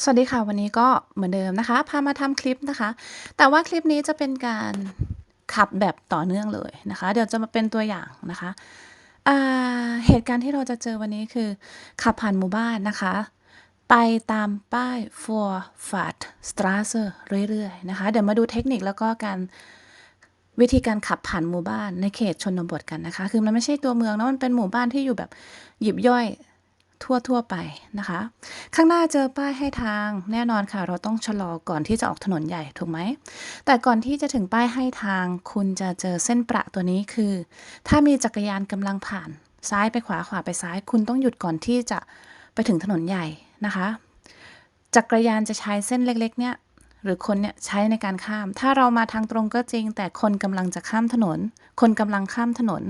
สวัสดีค่ะ วันนี้ก็เหมือนเดิมนะคะ พามาทำคลิปนะคะ แต่ว่าคลิปนี้จะเป็นการขับแบบต่อเนื่องเลยนะคะ เดี๋ยวจะมาเป็นตัวอย่างนะคะอ่าเหตุการณ์ที่เราจะเจอวันนี้คือ ขับผ่านหมู่บ้านนะคะ ไปตามป้าย for f a t Straße เรื่อยๆนะคะ เดี๋ยวมาดูเทคนิคแล้วก็การวิธีการขับผ่านหมู่บ้านในเขตชนบทกันนะคะ คือมันไม่ใช่ตัวเมืองนะมันเป็นหมู่บ้านที่อยู่แบบหยิบย่อย ทั่วทั่วๆไปนะคะ ข้างหน้าเจอป้ายให้ทางแน่นอนค่ะ เราต้องชะลอก่อนที่จะออกถนนใหญ่ถูกไหม แต่ก่อนที่จะถึงป้ายให้ทาง คุณจะเจอเส้นประตัวนี้คือ ถ้ามีจักรยานกำลังผ่าน ซ้ายไปขวาขวาไปซ้าย คุณต้องหยุดก่อนที่จะไปถึงถนนใหญ่นะคะ จักรยานจะใช้เส้นเล็กๆ เนี่ยหรือคนเนี่ยใช้ในการข้าม ถ้าเรามาทางตรงก็จริง แต่คนกำลังจะข้ามถนน คนกำลังข้ามถนน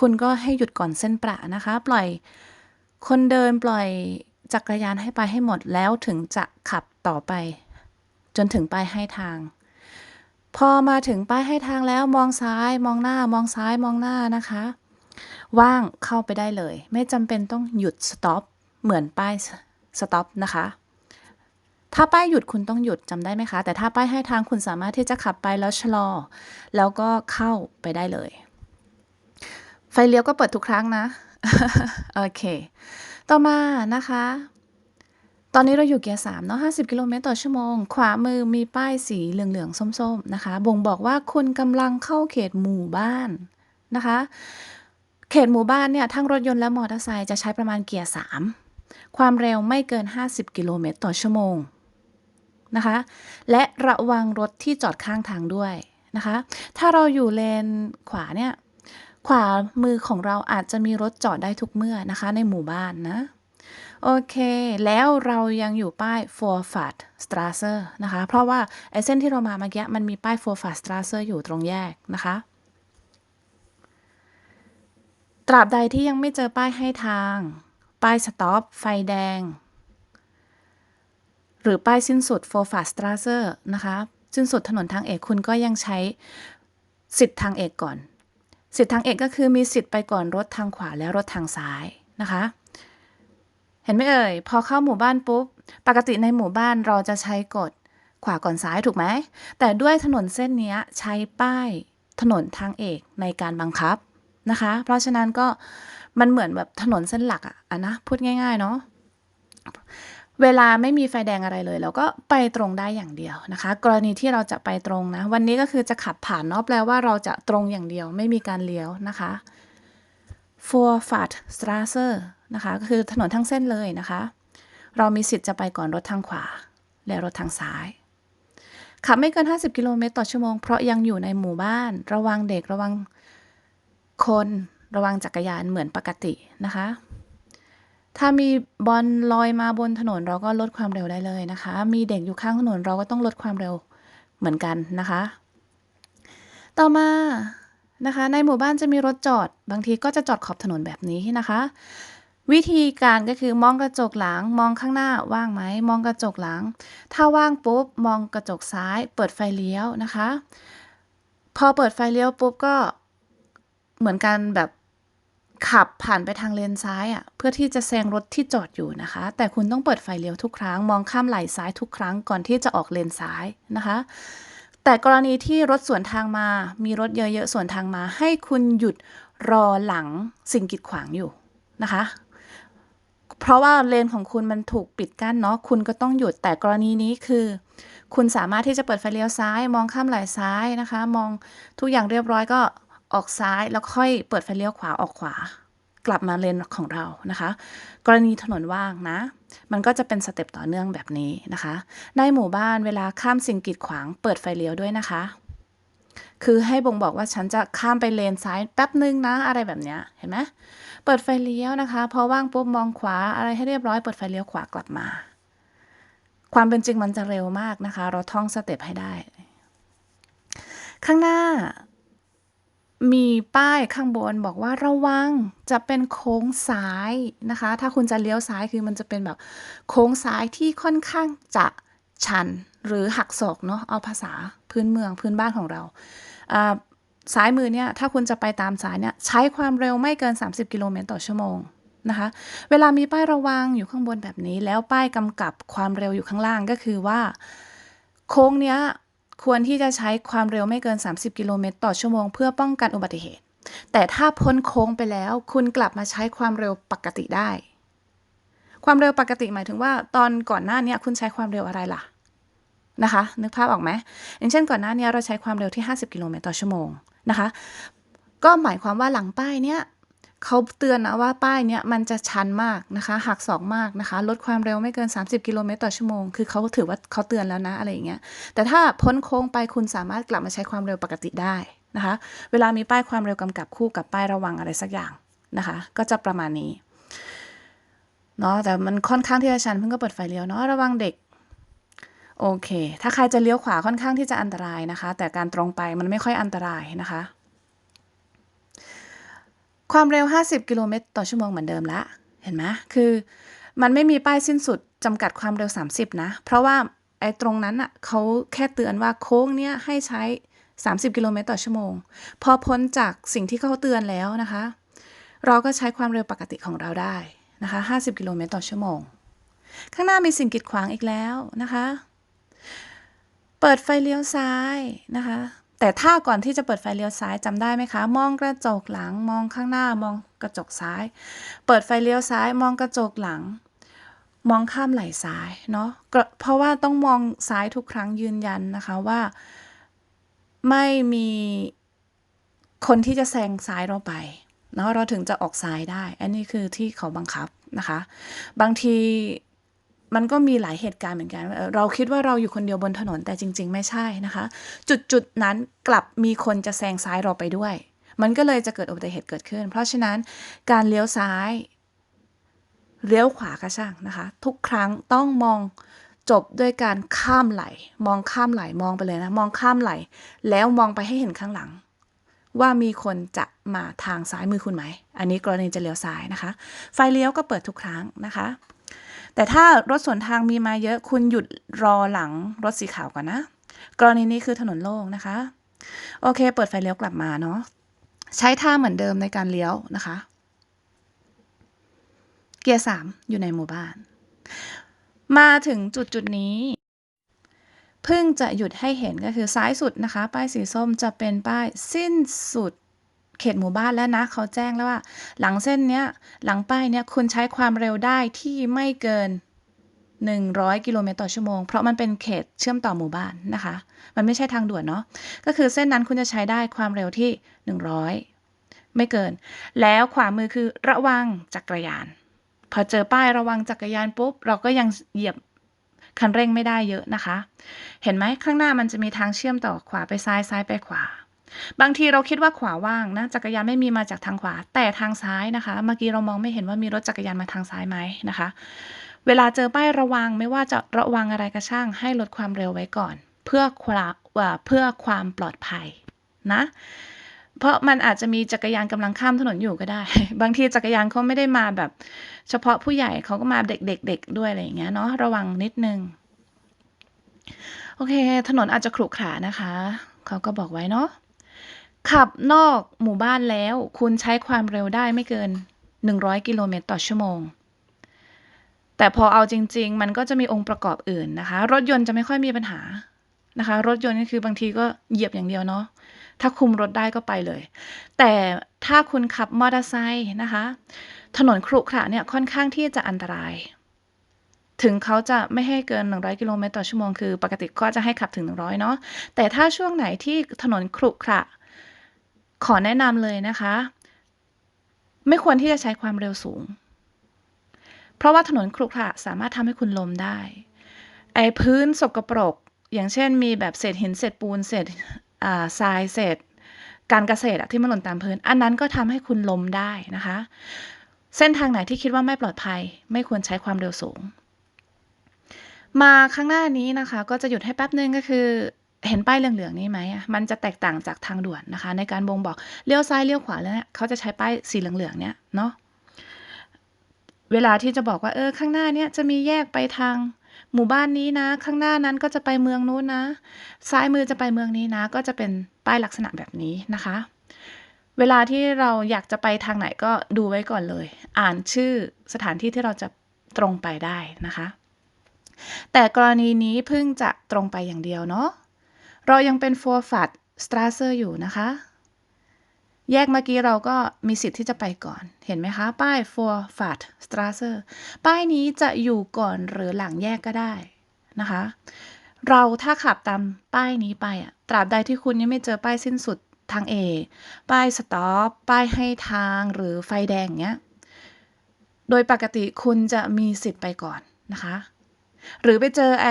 คุณก็ให้หยุดก่อนเส้นประนะคะ ปล่อย คนเดินปล่อยจักรยานให้ไปให้หมดแล้วถึงจะขับต่อไป จนถึงป้ายให้ทาง พอมาถึงป้ายให้ทางแล้วมองซ้ายมองหน้ามองซ้ายมองหน้านะคะ ว่างเข้าไปได้เลย ไม่จำเป็นต้องหยุดสต็อปเหมือนป้ายสต็อปนะคะ ถ้าป้ายหยุดคุณต้องหยุดจำได้ไหมคะ แต่ถ้าป้ายให้ทางคุณสามารถที่จะขับไปแล้วชะลอ แล้วก็เข้าไปได้เลย ไฟเลี้ยวก็เปิดทุกครั้งนะ โอเค ต่อมานะคะ ตอนนี้เราอยู่เกียร์สามเนาะ50กิโลเมตรต่อชั่วโมง ขวามือมีป้ายสีเหลืองๆ ส้มๆ นะคะ บ่งบอกว่าคุณกำลังเข้าเขตหมู่บ้านนะคะ เขตหมู่บ้านเนี่ย ทั้งรถยนต์และมอเตอร์ไซค์จะใช้ประมาณเกียร์3ความเร็วไม่เกิน 50 กิโลเมตรต่อชั่วโมงนะคะ และระวังรถที่จอดข้างทางด้วยนะคะ ถ้าเราอยู่เลนขวาเนี่ย ขวามือของเราอาจจะมีรถจอดได้ทุกเมื่อนะคะ ในหมู่บ้านนะ โอเค แล้วเรายังอยู่ป้าย f o r f a t Straße นะคะ เพราะว่าไอเส้นที่เรามาเมื่อกี้มันมีป้าย f o r f a t Straße อยู่ตรงแยกนะคะตราบใดที่ยังไม่เจอป้ายให้ทาง ป้ายสต็อป ไฟแดง หรือป้ายสิ้นสุด f o r f a t Straße นะคะ สิ้นสุดถนนทางเอกคุณก็ยังใช้สิทธิ์ทางเอกก่อน สิทธิ์ทางเอกก็คือมีสิทธิ์ไปก่อนรถทางขวาและรถทางซ้ายนะคะ เห็นไหมเอ่ย พอเข้าหมู่บ้านปุ๊บ ปกติในหมู่บ้านเราจะใช้กฎขวาก่อนซ้ายถูกไหม แต่ด้วยถนนเส้นนี้ใช้ป้ายถนนทางเอกในการบังคับนะคะ เพราะฉะนั้นก็มันเหมือนแบบถนนเส้นหลักอะอะนะ พูดง่าย ๆ เนาะ เวลาไม่มีไฟแดงอะไรเลยเราก็ไปตรงได้อย่างเดียวนะคะ กรณีที่เราจะไปตรงนะ วันนี้ก็คือจะขับผ่านเนาะแปลว่าเราจะตรงอย่างเดียวไม่มีการเลี้ยวนะคะ for f a t Straße นะคะก็คือถนนทั้งเส้นเลยนะคะ เรามีสิทธิ์จะไปก่อนรถทางขวา และรถทางซ้าย ขับไม่เกิน 50 กิโลเมตรต่อชั่วโมง เพราะยังอยู่ในหมู่บ้าน ระวังเด็กระวังคน ระวังจักรยานเหมือนปกตินะคะ ถ้ามีบอลลอยมาบนถนนเราก็ลดความเร็วได้เลยนะคะ มีเด็กอยู่ข้างถนนเราก็ต้องลดความเร็วเหมือนกันนะคะ ต่อมานะคะ ในหมู่บ้านจะมีรถจอด บางทีก็จะจอดขอบถนนแบบนี้นะคะ วิธีการก็คือมองกระจกหลังมองข้างหน้าว่างไหมมองกระจกหลัง ถ้าว่างปุ๊บมองกระจกซ้าย เปิดไฟเลี้ยวนะคะ พอเปิดไฟเลี้ยวปุ๊บก็เหมือนกันแบบ ขับผ่านไปทางเลนซ้ายอะ่ะเพื่อที่จะแซงรถที่จอดอยู่นะคะ แต่คุณต้องเปิดไฟเลี้ยวทุกครั้ง มองข้ามไหล่ซ้ายทุกครั้งก่อนที่จะออกเลนซ้ายนะคะ แต่กรณีที่รถสวนทางมา มีรถเยอะๆสวนทางมา ให้คุณหยุดรอหลังสิ่งกีดขวางอยู่นะคะ เพราะว่าเลนของคุณมันถูกปิดกั้นเนาะคุณก็ต้องหยุดแต่กรณีนี้คือคุณสามารถที่จะเปิดไฟเลี้ยวซ้าย มองข้ามไหล่ซ้ายนะคะ มองทุกอย่างเรียบร้อยก็ ออกซ้ายแล้วค่อยเปิดไฟเลี้ยวขวาออกขวา กลับมาเลนของเรานะคะ กรณีถนนว่างนะ มันก็จะเป็นสเต็ปต่อเนื่องแบบนี้นะคะ ในหมู่บ้านเวลาข้ามสิ่งกีดขวาง เปิดไฟเลี้ยวด้วยนะคะ คือให้บ่งบอกว่าฉันจะข้ามไปเลนซ้ายแป๊บนึงนะอะไรแบบนี้เห็นไหมเปิดไฟเลี้ยวนะคะ พอว่างปุ๊บมองขวาอะไรให้เรียบร้อยเปิดไฟเลี้ยวขวากลับมา ความเป็นจริงมันจะเร็วมากนะคะ เราท่องสเต็ปให้ได้ ข้างหน้า มีป้ายข้างบนบอกว่าระวังจะเป็นโค้งซ้ายนะคะ ถ้าคุณจะเลี้ยวซ้ายคือมันจะเป็นแบบโค้งซ้ายที่ค่อนข้างจะชันหรือหักศอกเนาะเอาภาษาพื้นเมืองพื้นบ้านของเราอ่าซ้ายมือเนี่ยถ้าคุณจะไปตามซ้ายเนี่ยใช้ความเร็วไม่เกิน 30 กิโลเมตรต่อชั่วโมงนะคะ เวลามีป้ายระวังอยู่ข้างบนแบบนี้ แล้วป้ายกำกับความเร็วอยู่ข้างล่างก็คือว่า โค้งเนี้ย ควรที่จะใช้ความเร็วไม่เกิน 30 กิโลเมตรต่อชั่วโมง เพื่อป้องกันอุบัติเหตุ แต่ถ้าพ้นโค้งไปแล้ว คุณกลับมาใช้ความเร็วปกติได้ ความเร็วปกติหมายถึงว่า ตอนก่อนหน้านี้คุณใช้ความเร็วอะไรล่ะนะคะ นึกภาพออกไหมอย่างเช่นก่อนหน้านี้เราใช้ความเร็วที่ 50 กิโลเมตรต่อชั่วโมงนะคะ ก็หมายความว่าหลังป้ายเนี้ย เขาเตือนนะว่าป้ายเนี้ยมันจะชันมากนะคะหักศอกมากนะคะ ลดความเร็วไม่เกิน 30 กิโลเมตรต่อชั่วโมง คือเขาถือว่าเขาเตือนแล้วนะอะไรอย่างเงี้ย แต่ถ้าพ้นโค้งไปคุณสามารถกลับมาใช้ความเร็วปกติได้นะคะ เวลามีป้ายความเร็วกำกับคู่กับป้ายระวังอะไรสักอย่างนะคะ ก็จะประมาณนี้เนาะ แต่มันค่อนข้างที่จะชันเพิ่งก็เปิดไฟเลี้ยวเนาะระวังเด็กโอเค ถ้าใครจะเลี้ยวขวาค่อนข้างที่จะอันตรายนะคะ แต่การตรงไปมันไม่ค่อยอันตรายนะคะ ความเร็ว 50 กิโลเมตรต่อชั่วโมงเหมือนเดิมละเห็นไหมคือมันไม่มีป้ายสิ้นสุดจำกัดความเร็ว 30 นะ เพราะว่าไอ้ตรงนั้นอะเขาแค่เตือนว่าโค้งเนี้ยให้ใช้ 30 กิโลเมตรต่อชั่วโมง พอพ้นจากสิ่งที่เขาเตือนแล้วนะคะ เราก็ใช้ความเร็วปกติของเราได้นะคะ 50 กิโลเมตรต่อชั่วโมง ข้างหน้ามีสิ่งกีดขวางอีกแล้วนะคะ เปิดไฟเลี้ยวซ้ายนะคะ แต่ถ้าก่อนที่จะเปิดไฟเลี้ยวซ้ายจำได้ไหมคะ มองกระจกหลัง มองข้างหน้า มองกระจกซ้าย เปิดไฟเลี้ยวซ้าย มองกระจกหลัง มองข้ามไหล่ซ้ายเนาะเพราะว่าต้องมองซ้ายทุกครั้งยืนยันนะคะว่า ไม่มีคนที่จะแซงซ้ายเราไปเนาะเราถึงจะออกซ้ายได้ อันนี้คือที่เขาบังคับนะคะ บางที มันก็มีหลายเหตุการณ์เหมือนกัน เราคิดว่าเราอยู่คนเดียวบนถนนแต่จริง ๆ ไม่ใช่นะคะ จุดจุดๆนั้นกลับมีคนจะแซงซ้ายเราไปด้วย มันก็เลยจะเกิดอุบัติเหตุเกิดขึ้น เพราะฉะนั้นการเลี้ยวซ้ายเลี้ยวขวาก็ช่างนะคะ ทุกครั้งต้องมองจบด้วยการข้ามไหล มองข้ามไหลมองไปเลยนะ มองข้ามไหล แล้วมองไปให้เห็นข้างหลัง ว่ามีคนจะมาทางซ้ายมือคุณไหม อันนี้กรณีจะเลี้ยวซ้ายนะคะ ไฟเลี้ยวก็เปิดทุกครั้งนะคะ แต่ถ้ารถสวนทางมีมาเยอะคุณหยุดรอหลังรถสีขาวก่อนนะ กรณีนี้คือถนนโล่งนะคะ โอเค เปิดไฟเลี้ยวกลับมาเนาะใช้ท่าเหมือนเดิมในการเลี้ยวนะคะ เกียร์สามอยู่ในหมู่บ้าน มาถึงจุดจุดนี้เพิ่งจะหยุดให้เห็นก็คือซ้ายสุดนะคะ ป้ายสีส้มจะเป็นป้ายสิ้นสุด เขตหมู่บ้านแล้วนะเขาแจ้งแล้วว่า หลังเส้นเนี้ยหลังป้ายเนี้ยคุณใช้ความเร็วได้ที่ไม่เกิน 100 กิโลเมตรต่อชั่วโมง เพราะมันเป็นเขตเชื่อมต่อหมู่บ้านนะคะ มันไม่ใช่ทางด่วนเนาะก็คือเส้นนั้นคุณจะใช้ได้ความเร็วที่ 100 ไม่เกิน แล้วขวามือคือระวังจักรยาน พอเจอป้ายระวังจักรยานปุ๊บเราก็ยังเหยียบคันเร่งไม่ได้เยอะนะคะ เห็นไหมข้างหน้ามันจะมีทางเชื่อมต่อขวาไปซ้ายซ้ายไปขวา บางทีเราคิดว่าขวาว่างนะจักรยานไม่มีมาจากทางขวา แต่ทางซ้ายนะคะ เมื่อกี้เรามองไม่เห็นว่ามีรถจักรยานมาทางซ้ายไหมนะคะ เวลาเจอป้ายระวังไม่ว่าจะระวังอะไรก็ช่าง ให้ลดความเร็วไว้ก่อน เพื่อความเพื่อความปลอดภัยนะ เพราะมันอาจจะมีจักรยานกำลังข้ามถนนอยู่ก็ได้ บางทีจักรยานเขาไม่ได้มาแบบ เฉพาะผู้ใหญ่เขาก็มาเด็กๆดด้วยอะไรอย่างเงี้ยเนาะระวังนิดนึงโอเค ถนนอาจจะขรุขระนะคะ เขาก็บอกไว้เนาะ ขับนอกหมู่บ้านแล้ว คุณใช้ความเร็วได้ไม่เกิน 100 กิโลเมตรต่อชั่วโมง แต่พอเอาจริง ๆ มันก็จะมีองค์ประกอบอื่นนะคะ รถยนต์จะไม่ค่อยมีปัญหานะคะ รถยนต์ก็คือบางทีก็เหยียบอย่างเดียวเนาะถ้าคุมรถได้ก็ไปเลย แต่ถ้าคุณขับมอเตอร์ไซค์นะคะ ถนนขรุขระเนี่ยค่อนข้างที่จะอันตราย ถึงเขาจะไม่ให้เกิน 100 กิโลเมตรต่อชั่วโมงคือ ปกติก็จะให้ขับถึง 100 เนาะแต่ถ้าช่วงไหนที่ถนนขรุขระ ขอแนะนำเลยนะคะ ไม่ควรที่จะใช้ความเร็วสูง เพราะว่าถนนขรุขระสามารถทำให้คุณล้มได้ ไอพื้นสกปรก อย่างเช่นมีแบบเศษหินเศษปูนเศษทรายเศษการเกษตรที่มันหล่นตามพื้น อันนั้นก็ทำให้คุณล้มได้นะคะ เส้นทางไหนที่คิดว่าไม่ปลอดภัย ไม่ควรใช้ความเร็วสูง มาข้างหน้านี้นะคะ ก็จะหยุดให้แป๊บนึงก็คือ เห็นป้ายเหลืองๆนี้ไหมมันจะแตกต่างจากทางด่วนนะคะ ในการบ่งบอกเลี้ยวซ้ายเลี้ยวขวาแล้วเนี่ยเขาจะใช้ป้ายสีเหลืองๆเนี่ยเนาะเวลาที่จะบอกว่าเออข้างหน้าเนี่ยจะมีแยกไปทางหมู่บ้านนี้นะ ข้างหน้านั้นก็จะไปเมืองนู้นนะ ซ้ายมือจะไปเมืองนี้นะ ก็จะเป็นป้ายลักษณะแบบนี้นะคะ เวลาที่เราอยากจะไปทางไหนก็ดูไว้ก่อนเลย อ่านชื่อสถานที่ที่เราจะตรงไปได้นะคะ แต่กรณีนี้เพิ่งจะตรงไปอย่างเดียวเนาะ เรายังเป็น f o r f a t s t r a s s e r อยู่นะคะ แยกเมื่อกี้เราก็มีสิทธิ์ที่จะไปก่อน เห็นไหมคะ ป้าย f o r f a t s t r a s s e r ป้ายนี้จะอยู่ก่อนหรือหลังแยกก็ได้นะคะ เราถ้าขับตามป้ายนี้ไปอะตราบใดที่คุณยังไม่เจอป้ายสิ้นสุดทาง A ป้าย stop ป้ายให้ทางหรือไฟแดงเงี้ย โดยปกติคุณจะมีสิทธิ์ไปก่อนนะคะ หรือไปเจอไอ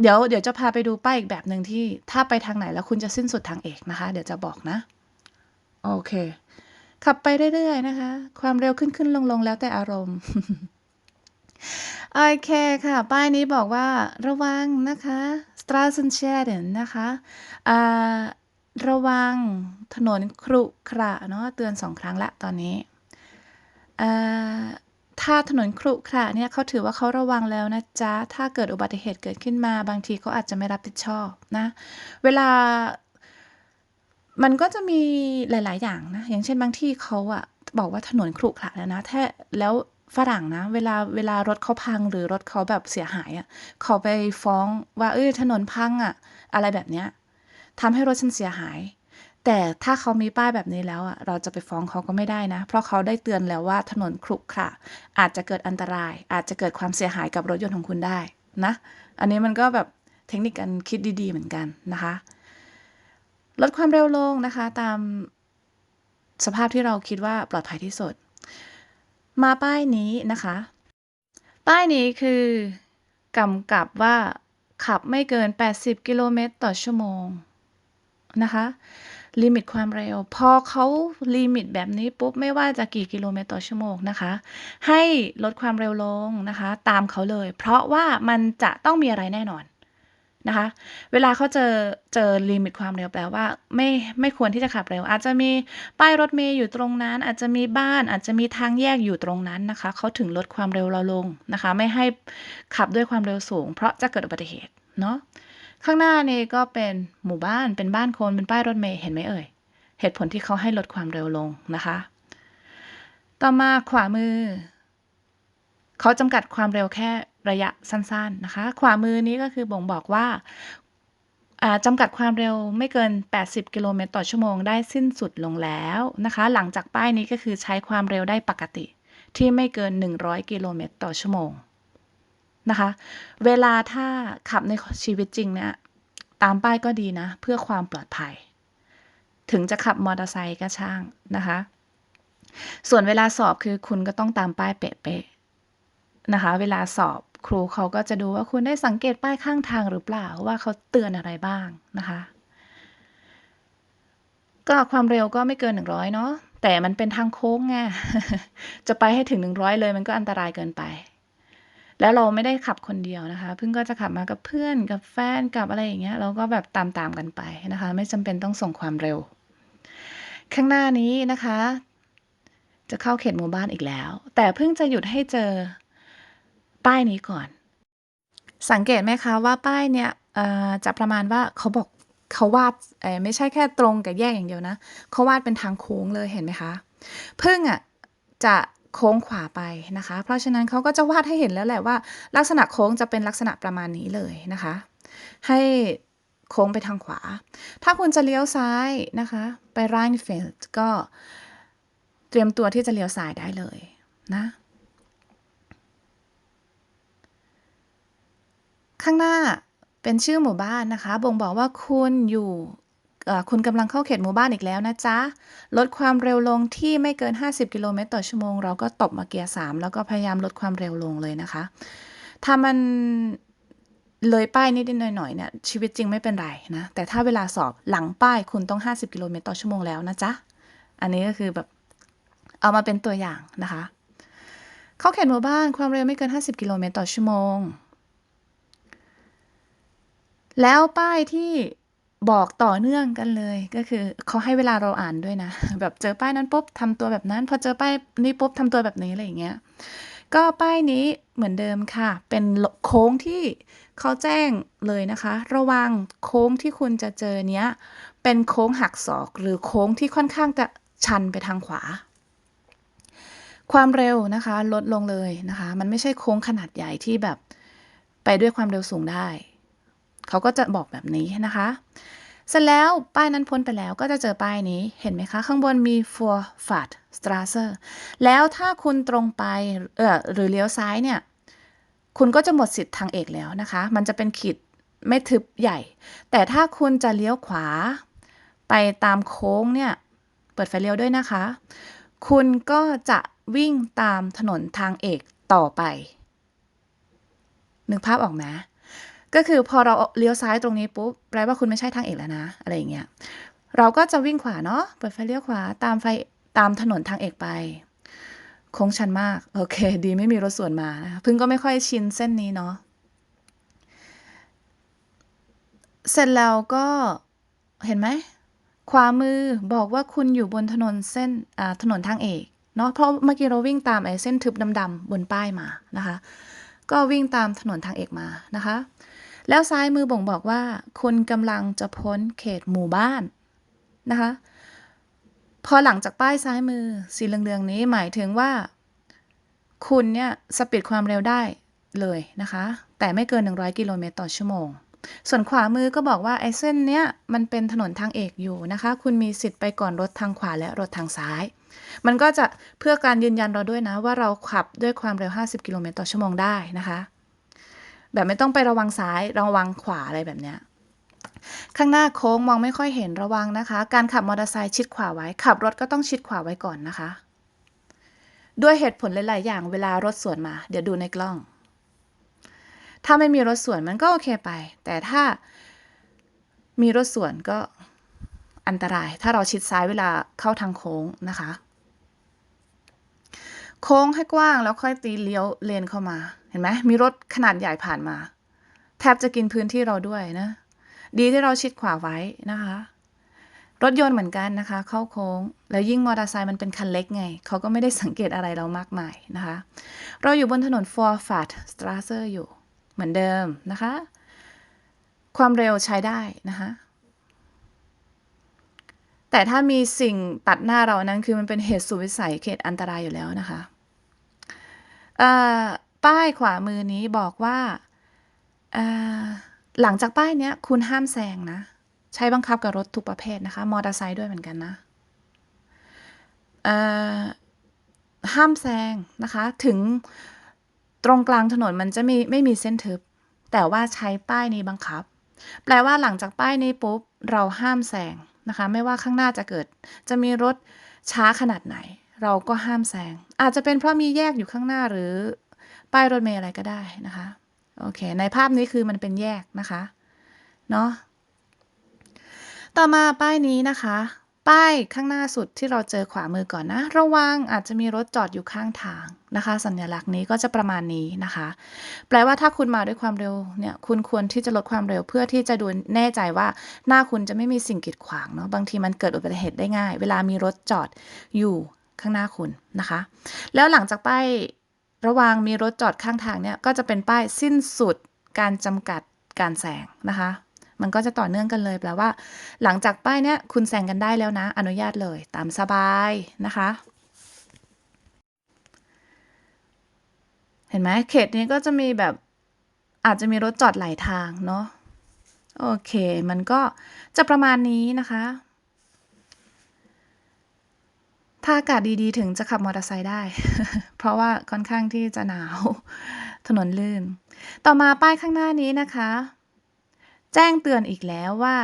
เดี๋ยวเดี๋ยวจะพาไปดูป้ายอีกแบบหนึ่งที่ถ้าไปทางไหนแล้วคุณจะสิ้นสุดทางเอกนะคะ เดี๋ยวจะบอกนะ โอเค ขับไปเรื่อยๆนะคะ ความเร็วขึ้นขึ้นลงลงแล้วแต่อารมณ์โอเคค่ะ ป้ายนี้บอกว่าระวังนะคะ s t r a s s e n s c h a d e n นะคะอ่าระวังถนนครุขระเนาะเตือนสองครั้งละตอนนี้อ่า ถ้าถนนครุขระเนี่ยเขาถือว่าเขาระวังแล้วนะจ๊ะ ถ้าเกิดอุบัติเหตุเกิดขึ้นมา บางทีเขาอาจจะไม่รับผิดชอบนะ เวลา มันก็จะมีหลาย ๆ อย่างนะ อย่างเช่นบางที่เขาอะบอกว่าถนนครุขระแล้วนะแท้แล้วฝรั่งนะ เวลาเวลารถเขาพังหรือรถเขาแบบเสียหายอะเขาไปฟ้องว่าเอ้ยถนนพังอะอะไรแบบเนี้ยทำให้รถฉันเสียหาย แต่ถ้าเขามีป้ายแบบนี้แล้วอะเราจะไปฟ้องเขาก็ไม่ได้นะ เพราะเขาได้เตือนแล้วว่าถนนครุขระอาจจะเกิดอันตราย อาจจะเกิดความเสียหายกับรถยนต์ของคุณได้นะ อันนี้มันก็แบบเทคนิคการคิดดีๆเหมือนกันนะคะ ลดความเร็วลงนะคะ ตามสภาพที่เราคิดว่าปลอดภัยที่สุด มาป้ายนี้นะคะ ป้ายนี้คือกำกับว่าขับไม่เกิน 80 กิโลเมตรต่อชั่วโมงนะคะ ลิมิตความเร็ว พอเขาลิมิตแบบนี้ปุ๊บ ไม่ว่าจะกี่กิโลเมตรต่อชั่วโมงนะคะ ให้ลดความเร็วลงนะคะ ตามเขาเลย เพราะว่ามันจะต้องมีอะไรแน่นอนนะคะ เวลาเขาเจอเจอลิมิตความเร็วแปลว่าไม่ไม่ควรที่จะขับเร็ว อาจจะมีป้ายรถเมย์อยู่ตรงนั้น อาจจะมีบ้าน อาจจะมีทางแยกอยู่ตรงนั้นนะคะเขาถึงลดความเร็วเราลงนะคะ ไม่ให้ขับด้วยความเร็วสูง เพราะจะเกิดอุบัติเหตุเนาะ ข้างหน้านี่ก็เป็นหมู่บ้านเป็นบ้านคนเป็นป้ายรถเมย์เห็นไหมเอ่ย เหตุผลที่เขาให้ลดความเร็วลงนะคะ ต่อมาขวามือ เขาจำกัดความเร็วแค่ระยะสั้นๆนะคะ ขวามือนี้ก็คือบ่งบอกว่าจำกัดความเร็วไม่เกิน 80 กิโลเมตรต่อชั่วโมงได้สิ้นสุดลงแล้วนะคะ หลังจากป้ายนี้ก็คือใช้ความเร็วได้ปกติ ที่ไม่เกิน 100 กิโลเมตรต่อชั่วโมง นะคะ เวลาถ้าขับในชีวิตจริงเนี่ยตามป้ายก็ดีนะ เพื่อความปลอดภัย ถึงจะขับมอเตอร์ไซค์ก็ช่างนะคะ ส่วนเวลาสอบคือคุณก็ต้องตามป้ายเป๊ะๆนะคะ เวลาสอบครูเขาก็จะดูว่าคุณได้สังเกตป้ายข้างทางหรือเปล่าว่าเขาเตือนอะไรบ้างนะคะ ก็ความเร็วก็ไม่เกิน 100 เนาะแต่มันเป็นทางโค้งไงจะไปให้ถึง 100 เลยมันก็อันตรายเกินไป แล้วเราไม่ได้ขับคนเดียวนะคะเพิ่งก็จะขับมากับเพื่อนกับแฟนกับอะไรอย่างเงี้ยเราก็แบบตามๆกันไปนะคะ ไม่จำเป็นต้องส่งความเร็ว ข้างหน้านี้นะคะ จะเข้าเขตหมู่บ้านอีกแล้ว แต่เพิ่งจะหยุดให้เจอป้ายนี้ก่อน สังเกตไหมคะว่าป้ายเนี่ยจะประมาณว่าเขาบอกเขาวาดไม่ใช่แค่ตรงกับแยกอย่างเดียวนะเขาวาดเป็นทางโค้งเลยเห็นไหมคะพึ่งอะจะ โค้งขวาไปนะคะ เพราะฉะนั้นเขาก็จะวาดให้เห็นแล้วแหละว่า ลักษณะโค้งจะเป็นลักษณะประมาณนี้เลยนะคะ ให้โค้งไปทางขวา ถ้าคุณจะเลี้ยวซ้ายนะคะ ไปไรน์เฟลด์ก็เตรียมตัวที่จะเลี้ยวซ้ายได้เลยนะ ข้างหน้าเป็นชื่อหมู่บ้านนะคะ บ่งบอกว่าคุณอยู่ คุณกำลังเข้าเขตหมู่บ้านอีกแล้วนะจ๊ะ ลดความเร็วลงที่ไม่เกิน 50 กิโลเมตรต่อชั่วโมง เราก็ตบมาเกียร์ 3 แล้วก็พยายามลดความเร็วลงเลยนะคะ ถ้ามันเลยป้ายนิดๆหน่อยๆเนี่ยชีวิตจริงไม่เป็นไรนะ แต่ถ้าเวลาสอบหลังป้ายคุณต้อง 50 กิโลเมตรต่อชั่วโมงแล้วนะจ๊ะ อันนี้ก็คือแบบเอามาเป็นตัวอย่างนะคะ เข้าเขตหมู่บ้านความเร็วไม่เกิน 50 กิโลเมตรต่อชั่วโมง แล้วป้ายที่ บอกต่อเนื่องกันเลยก็คือเขาให้เวลาเราอ่านด้วยนะ แบบเจอป้ายนั้นปุ๊บทำตัวแบบนั้น พอเจอป้ายนี้ปุ๊บทำตัวแบบนี้อะไรอย่างเงี้ยก็ป้ายนี้เหมือนเดิมค่ะ เป็นโค้งที่เขาแจ้งเลยนะคะ ระวังโค้งที่คุณจะเจอเนี้ย เป็นโค้งหักศอกหรือโค้งที่ค่อนข้างจะชันไปทางขวา ความเร็วนะคะลดลงเลยนะคะ มันไม่ใช่โค้งขนาดใหญ่ที่แบบไปด้วยความเร็วสูงได้ เขาก็จะบอกแบบนี้นะคะเสร็จแล้วป้ายนั้นพ้นไปแล้วก็จะเจอป้ายนี้เห็นไหมคะ ข้างบนมี for f a t Straße แล้วถ้าคุณตรงไปเออหรือเลี้ยวซ้ายเนี่ย คุณก็จะหมดสิทธิ์ทางเอกแล้วนะคะ มันจะเป็นขีดไม่ทึบใหญ่ แต่ถ้าคุณจะเลี้ยวขวา ไปตามโค้งเนี่ย เปิดไฟเลี้ยวด้วยนะคะ คุณก็จะวิ่งตามถนนทางเอกต่อไปนึกภาพออกไหม ก็คือพอเราเลี้ยวซ้ายตรงนี้ปุ๊บแปลว่าคุณไม่ใช่ทางเอกแล้วนะ อะไรอย่างเงี้ยเราก็จะวิ่งขวาเนาะเปิดไฟเลี้ยวขวาตามไฟตามถนนทางเอกไปโค้งชันมาก โอเค ดีไม่มีรถสวนมานะคะพึ่งก็ไม่ค่อยชินเส้นนี้เนาะเสร็จแล้วก็เห็นไหมขวามือบอกว่าคุณอยู่บนถนนเส้นอ่าถนนทางเอกเนาะเพราะเมื่อกี้เราวิ่งตามไอ้เส้นทึบดำๆบนป้ายมานะคะ ก็วิ่งตามถนนทางเอกมานะคะ แล้วซ้ายมือบ่งบอกว่า คุณกำลังจะพ้นเขตหมู่บ้านนะคะ พอหลังจากป้ายซ้ายมือสีเหลืองๆนี้หมายถึงว่า คุณเนี่ยสปีดความเร็วได้เลยนะคะ แต่ไม่เกิน 100 กิโลเมตรต่อชั่วโมง ส่วนขวามือก็บอกว่าไอ้เส้นเนี้ยมันเป็นถนนทางเอกอยู่นะคะ คุณมีสิทธิ์ไปก่อนรถทางขวาและรถทางซ้าย มันก็จะเพื่อการยืนยันเราด้วยนะว่าเราขับด้วยความเร็ว 50 กิโลเมตรต่อชั่วโมงได้นะคะ แบบไม่ต้องไประวังซ้ายระวังขวาอะไรแบบเนี้ยข้างหน้าโค้งมองไม่ค่อยเห็นระวังนะคะ การขับมอเตอร์ไซค์ชิดขวาไว้ ขับรถก็ต้องชิดขวาไว้ก่อนนะคะ ด้วยเหตุผลหลาย ๆ อย่างเวลารถสวนมา เดี๋ยวดูในกล้อง ถ้าไม่มีรถสวนมันก็โอเคไป แต่ถ้ามีรถสวนก็อันตราย ถ้าเราชิดซ้ายเวลาเข้าทางโค้งนะคะ โค้งให้กว้างแล้วค่อยตีเลี้ยวเลนเข้ามา ห็นไหมมีรถขนาดใหญ่ผ่านมา แทบจะกินพื้นที่เราด้วยนะ ดีที่เราชิดขวาไว้นะคะ รถยนต์เหมือนกันนะคะ เข้าโค้ง แล้วยิ่งมอเตอร์ไซค์มันเป็นคันเล็กไง เขาก็ไม่ได้สังเกตอะไรเรามากมายนะคะ เราอยู่บนถนน f o r f a t Straße อร์อยู่เหมือนเดิมนะคะ ความเร็วใช้ได้นะคะแต่ถ้ามีสิ่งตัดหน้าเรานั้นคือมันเป็นเหตุสุวิสัยเขตอันตรายอยู่แล้วนะคะเอ่อ ป้ายขวามือนี้บอกว่า หลังจากป้ายเนี้ยคุณห้ามแซงนะ ใช้บังคับกับรถทุกประเภทนะคะ มอเตอร์ไซค์ด้วยเหมือนกันนะห้ามแซงนะคะ ถึงตรงกลางถนนมันจะมีไม่มีเส้นทึบ แต่ว่าใช้ป้ายนี้บังคับ แปลว่าหลังจากป้ายนี้ปุ๊บ เราห้ามแซงนะคะ ไม่ว่าข้างหน้าจะเกิด จะมีรถช้าขนาดไหน เราก็ห้ามแซงอาจจะเป็นเพราะมีแยกอยู่ข้างหน้าหรือ ป้ายรถเมล์อะไรก็ได้นะคะ โอเค ในภาพนี้คือมันเป็นแยกนะคะ เนาะ ต่อมาป้ายนี้นะคะ ป้ายข้างหน้าสุดที่เราเจอขวามือก่อนนะ ระวังอาจจะมีรถจอดอยู่ข้างทางนะคะ สัญลักษณ์นี้ก็จะประมาณนี้นะคะ แปลว่าถ้าคุณมาด้วยความเร็วเนี่ย คุณควรที่จะลดความเร็วเพื่อที่จะดูแน่ใจว่าหน้าคุณจะไม่มีสิ่งกีดขวางเนาะ บางทีมันเกิดอุบัติเหตุได้ง่าย เวลามีรถจอดอยู่ข้างหน้าคุณนะคะ แล้วหลังจากป้าย ระวังมีรถจอดข้างทางเนี่ยก็จะเป็นป้ายสิ้นสุดการจำกัดการแซงนะคะ มันก็จะต่อเนื่องกันเลยแปลว่า หลังจากป้ายเนี้ยคุณแซงกันได้แล้วนะ อนุญาตเลยตามสบายนะคะ เห็นไหมเขตนี้ก็จะมีแบบอาจจะมีรถจอดหลายทางเนาะโอเค มันก็จะประมาณนี้นะคะ ถ้าอากาศดีๆ ถึงจะขับมอเตอร์ไซค์ได้ เพราะว่าค่อนข้างที่จะหนาว ถนนลื่น ต่อมาป้ายข้างหน้านี้นะคะ แจ้งเตือนอีกแล้วว่า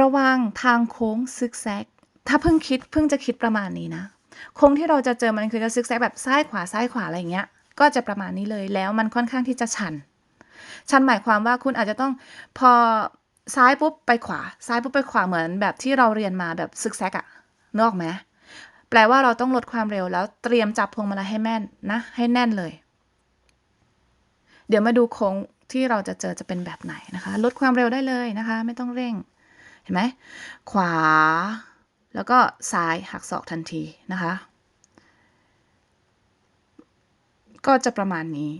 ระวังทางโค้งซึกแซก ถ้าเพิ่งคิดเพิ่งจะคิดประมาณนี้นะ โค้งที่เราจะเจอมันคือจะซึกแซกแบบซ้ายขวาซ้ายขวาอะไรอย่างเงี้ย ก็จะประมาณนี้เลย แล้วมันค่อนข้างที่จะชัน ชันหมายความว่าคุณอาจจะต้องพอซ้ายปุ๊บไปขวา ซ้ายปุ๊บไปขวาเหมือนแบบที่เราเรียนมาแบบซึกแซกอะนอกไหม แปลว่าเราต้องลดความเร็วแล้วเตรียมจับพวงมาลัยให้แม่นนะ ให้แน่นเลย เดี๋ยวมาดูโค้งที่เราจะเจอจะเป็นแบบไหนนะคะ ลดความเร็วได้เลยนะคะ ไม่ต้องเร่ง เห็นไหมขวา แล้วก็ซ้ายหักศอกทันทีนะคะ ก็จะประมาณนี้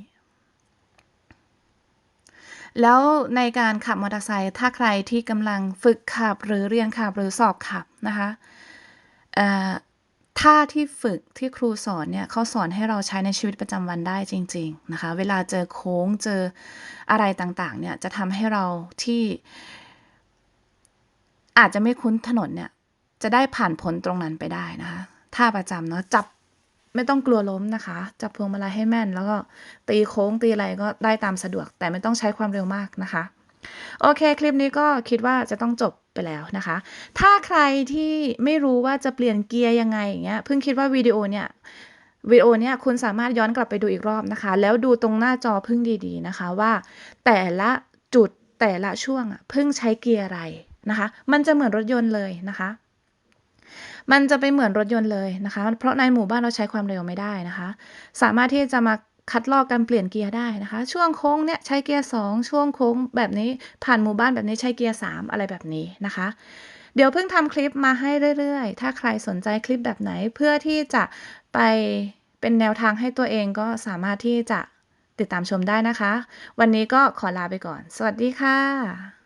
แล้วในการขับมอเตอร์ไซค์ถ้าใครที่กำลังฝึกขับหรือเรียนขับหรือสอบขับนะคะเอ่อ ท่าที่ฝึกที่ครูสอนเนี่ยเขาสอนให้เราใช้ในชีวิตประจำวันได้จริง ๆนะคะ เวลาเจอโค้งเจออะไรต่างๆ เนี่ยจะทำให้เราที่ อาจจะไม่คุ้นถนนเนี่ย จะได้ผ่านพ้นตรงนั้นไปได้นะคะท่าประจำเนาะจับไม่ต้องกลัวล้มนะคะ จับพวงมาลัยให้แม่น แล้วก็ตีโค้งตีอะไรก็ได้ตามสะดวก แต่ไม่ต้องใช้ความเร็วมากนะคะ โอเค คลิปนี้ก็คิดว่าจะต้องจบ ไปแล้วนะคะ ถ้าใครที่ไม่รู้ว่าจะเปลี่ยนเกียร์ยังไงอย่างเงี้ยเพิ่งคิดว่าวิดีโอเนี่ยวิดีโอเนี่ยคุณสามารถย้อนกลับไปดูอีกรอบนะคะ แล้วดูตรงหน้าจอพึ่งดีๆนะคะว่า แต่ละจุดแต่ละช่วงอะพึ่งใช้เกียร์อะไรนะคะ มันจะเหมือนรถยนต์เลยนะคะมันจะไปเหมือนรถยนต์เลยนะคะ เพราะในหมู่บ้านเราใช้ความเร็วไม่ได้นะคะ สามารถที่จะมา คัดลอกการเปลี่ยนเกียร์ได้นะคะ ช่วงโค้งเนี่ยใช้เกียร์ 2 ช่วงโค้งแบบนี้ผ่านหมู่บ้านแบบนี้ใช้เกียร์ 3 อะไรแบบนี้นะคะ เดี๋ยวเพิ่งทำคลิปมาให้เรื่อยๆ ถ้าใครสนใจคลิปแบบไหนเพื่อที่จะไปเป็นแนวทางให้ตัวเองก็สามารถที่จะติดตามชมได้นะคะ วันนี้ก็ขอลาไปก่อน สวัสดีค่ะ